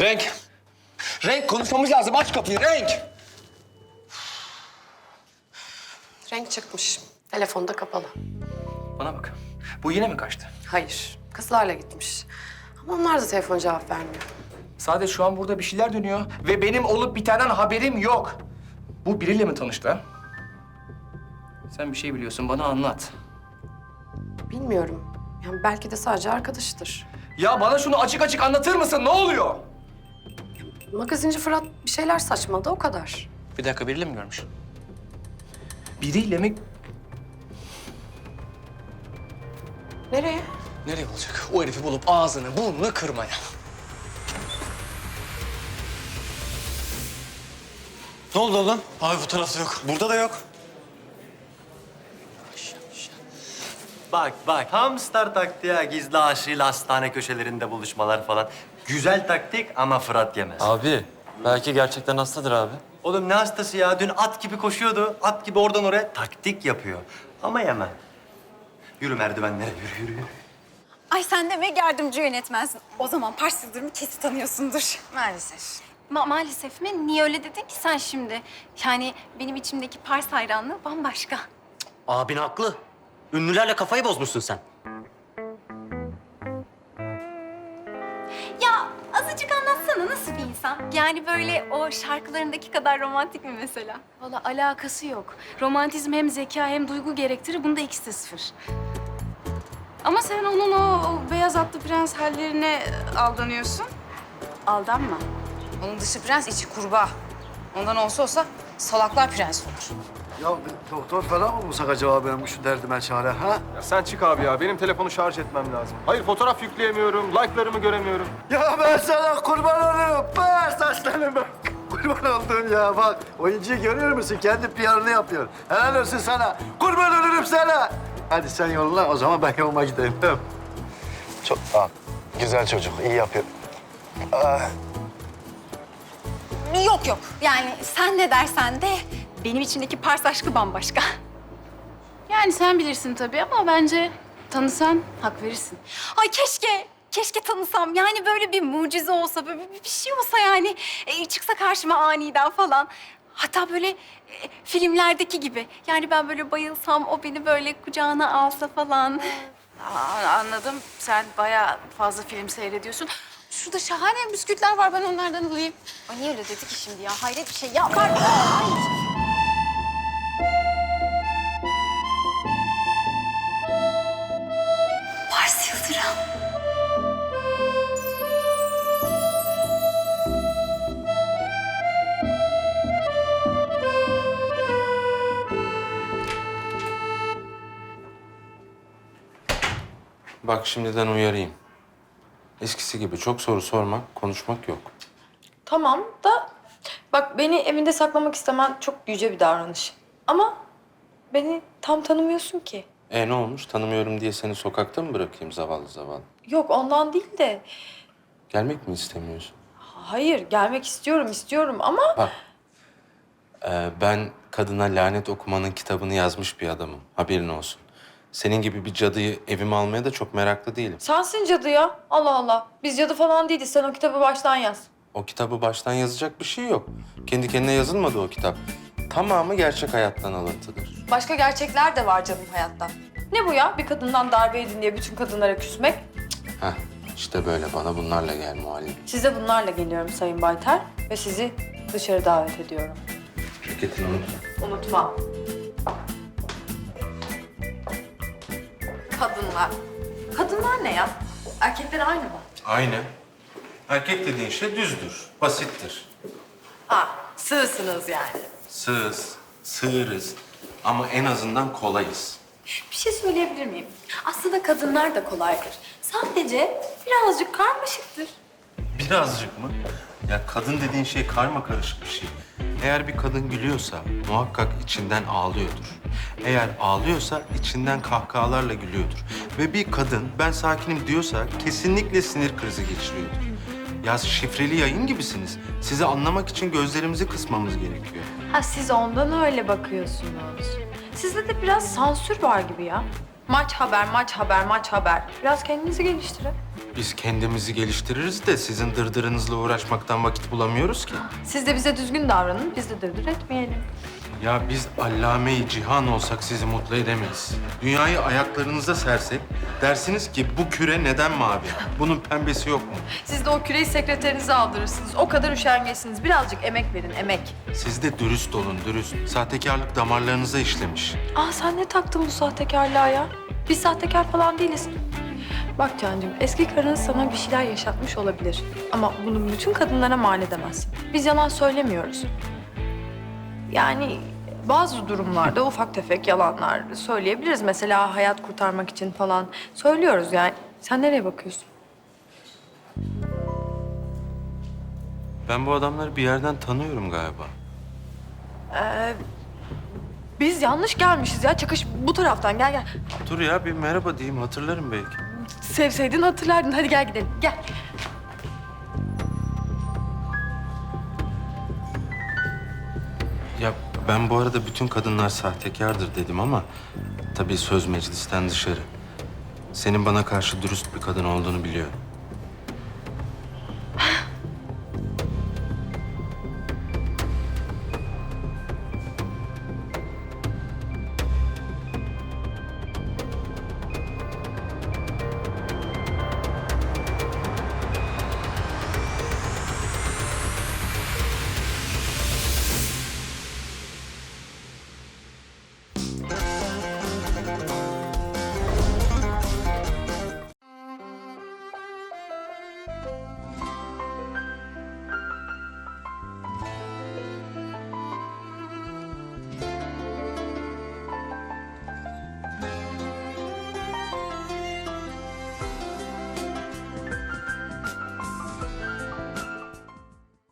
Renk. Renk konuşmamız lazım. Aç kapıyı Renk. Renk çıkmış. Telefonda kapalı. Bana bak. Bu yine mi kaçtı? Hayır. Kızlarla gitmiş. Ama onlar da telefon cevap vermiyor. Sadece şu an burada bir şeyler dönüyor ve benim olup bitenden haberim yok. Bu biriyle mi tanıştı ha? Sen bir şey biliyorsun bana anlat. Bilmiyorum. Yani belki de sadece arkadaşıdır. Ya bana şunu açık açık anlatır mısın? Ne oluyor? Magazinci Fırat bir şeyler saçmadı o kadar. Bir dakika biriyle mi görmüş? Biriyle mi? Nereye? Nereye olacak? O herifi bulup ağzını burnunu kırmaya. Ne oldu oğlum? Abi bu tarafta yok. Burada da yok. Bak bak hamster taktiği ha. Gizli aşıyla hastane köşelerinde buluşmalar falan. Güzel taktik ama Fırat yemez. Abi belki gerçekten hastadır abi. Oğlum ne hastası ya? Dün at gibi koşuyordu. At gibi oradan oraya taktik yapıyor. Ama yemem. Yürü merdivenlere yürü yürü yürü. Ay sen demek yardımcı yönetmensin. O zaman Pars Yıldırım'ı kesin tanıyorsundur. Maalesef. Ma maalesef mi? Niye öyle dedin ki sen şimdi? Yani benim içimdeki Pars hayranlığı bambaşka. Abin haklı. Ünlülerle kafayı bozmuşsun sen. azıcık anlatsana nasıl bir insan? Yani böyle o şarkılarındaki kadar romantik mi mesela? Valla alakası yok. Romantizm hem zeka hem duygu gerektirir. Bunda ikisi de sıfır. Ama sen onun o, o beyaz atlı prens hallerine aldanıyorsun. Aldanma. Onun dışı prens, içi kurbağa. Ondan olsa olsa salaklar prens olur. Ya bir doktor falan mı bulsak acaba benim şu derdime çare ha? Ya sen çık abi ya. Benim telefonu şarj etmem lazım. Hayır fotoğraf yükleyemiyorum. Like'larımı göremiyorum. Ya ben sana kurban olurum. Be saçlarım bak. Kurban oldum ya bak. Oyuncuyu görüyor musun? Kendi PR'ını yapıyor. Helal olsun sana. Kurban olurum sana. Hadi sen yoluna o zaman ben yoluma gideyim. Tamam. Çok tamam. Güzel çocuk. iyi yapıyor. Ah. Yok yok. Yani sen ne dersen de benim içimdeki Pars aşkı bambaşka. Yani sen bilirsin tabii ama bence tanısan hak verirsin. Ay keşke, keşke tanısam. Yani böyle bir mucize olsa, böyle bir bir şey olsa yani. E, çıksa karşıma aniden falan. Hatta böyle e, filmlerdeki gibi. Yani ben böyle bayılsam, o beni böyle kucağına alsa falan. Aa, anladım. Sen bayağı fazla film seyrediyorsun. Şurada şahane bisküvitler var. Ben onlardan alayım. Ay niye öyle dedi ki şimdi ya? Hayret bir şey. Ya var. Ay. Bak şimdiden uyarayım. Eskisi gibi çok soru sormak, konuşmak yok. Tamam da bak beni evinde saklamak istemen çok yüce bir davranış. Ama beni tam tanımıyorsun ki. E ne olmuş? Tanımıyorum diye seni sokakta mı bırakayım zavallı zavallı? Yok ondan değil de Gelmek mi istemiyorsun? hayır gelmek istiyorum istiyorum ama Bak, e, ben kadına lanet okumanın kitabını yazmış bir adamım. Haberin olsun. Senin gibi bir cadıyı evime almaya da çok meraklı değilim. sensin cadı ya. Allah Allah. Biz cadı falan değiliz. Sen o kitabı baştan yaz. O kitabı baştan yazacak bir şey yok. Kendi kendine yazılmadı o kitap. Tamamı gerçek hayattan alıntıdır. Başka gerçekler de var canım hayatta. Ne bu ya? Bir kadından darbe yedin diye bütün kadınlara küsmek. Heh, işte böyle bana bunlarla gel muhallim. Size bunlarla geliyorum Sayın Baytar ve sizi dışarı davet ediyorum. Ceketini unutma. Unutma. Kadınlar. Kadınlar ne ya? Erkekler aynı mı? Aynı. Erkek dediğin şey düzdür, basittir. Ha, sığsınız yani. Sığız, sığırız ama en azından kolayız. Bir şey söyleyebilir miyim? Aslında kadınlar da kolaydır. Sadece birazcık karmaşıktır. Birazcık mı? Ya kadın dediğin şey karma karışık bir şey. Eğer bir kadın gülüyorsa muhakkak içinden ağlıyordur. Eğer ağlıyorsa içinden kahkahalarla gülüyordur. Ve bir kadın ben sakinim diyorsa kesinlikle sinir krizi geçiriyordur. Ya şifreli yayın gibisiniz. Sizi anlamak için gözlerimizi kısmamız gerekiyor. Ha siz ondan öyle bakıyorsunuz. Sizde de biraz sansür var gibi ya. Maç haber, maç haber, maç haber. Biraz kendinizi geliştirin. Biz kendimizi geliştiririz de sizin dırdırınızla uğraşmaktan vakit bulamıyoruz ki. Siz de bize düzgün davranın, biz de dırdır etmeyelim. Ya biz allame-i cihan olsak sizi mutlu edemeyiz. Dünyayı ayaklarınıza sersek dersiniz ki bu küre neden mavi? Bunun pembesi yok mu? Siz de o küreyi sekreterinize aldırırsınız. O kadar üşengeçsiniz. Birazcık emek verin, emek. Siz de dürüst olun, dürüst. Sahtekarlık damarlarınıza işlemiş. Aa sen ne taktın bu sahtekarlığa ya? Biz sahtekar falan değiliz. Bak Cancığım, eski karın sana bir şeyler yaşatmış olabilir. Ama bunu bütün kadınlara mal edemezsin. Biz yalan söylemiyoruz. Yani bazı durumlarda ufak tefek yalanlar söyleyebiliriz. Mesela hayat kurtarmak için falan söylüyoruz yani. Sen nereye bakıyorsun? Ben bu adamları bir yerden tanıyorum galiba. Ee, biz yanlış gelmişiz ya. Çıkış bu taraftan. Gel gel. Dur ya bir merhaba diyeyim hatırlarım belki. Sevseydin hatırlardın. Hadi gel gidelim. Gel. Ben bu arada bütün kadınlar sahtekardır dedim ama tabii söz meclisten dışarı. Senin bana karşı dürüst bir kadın olduğunu biliyorum.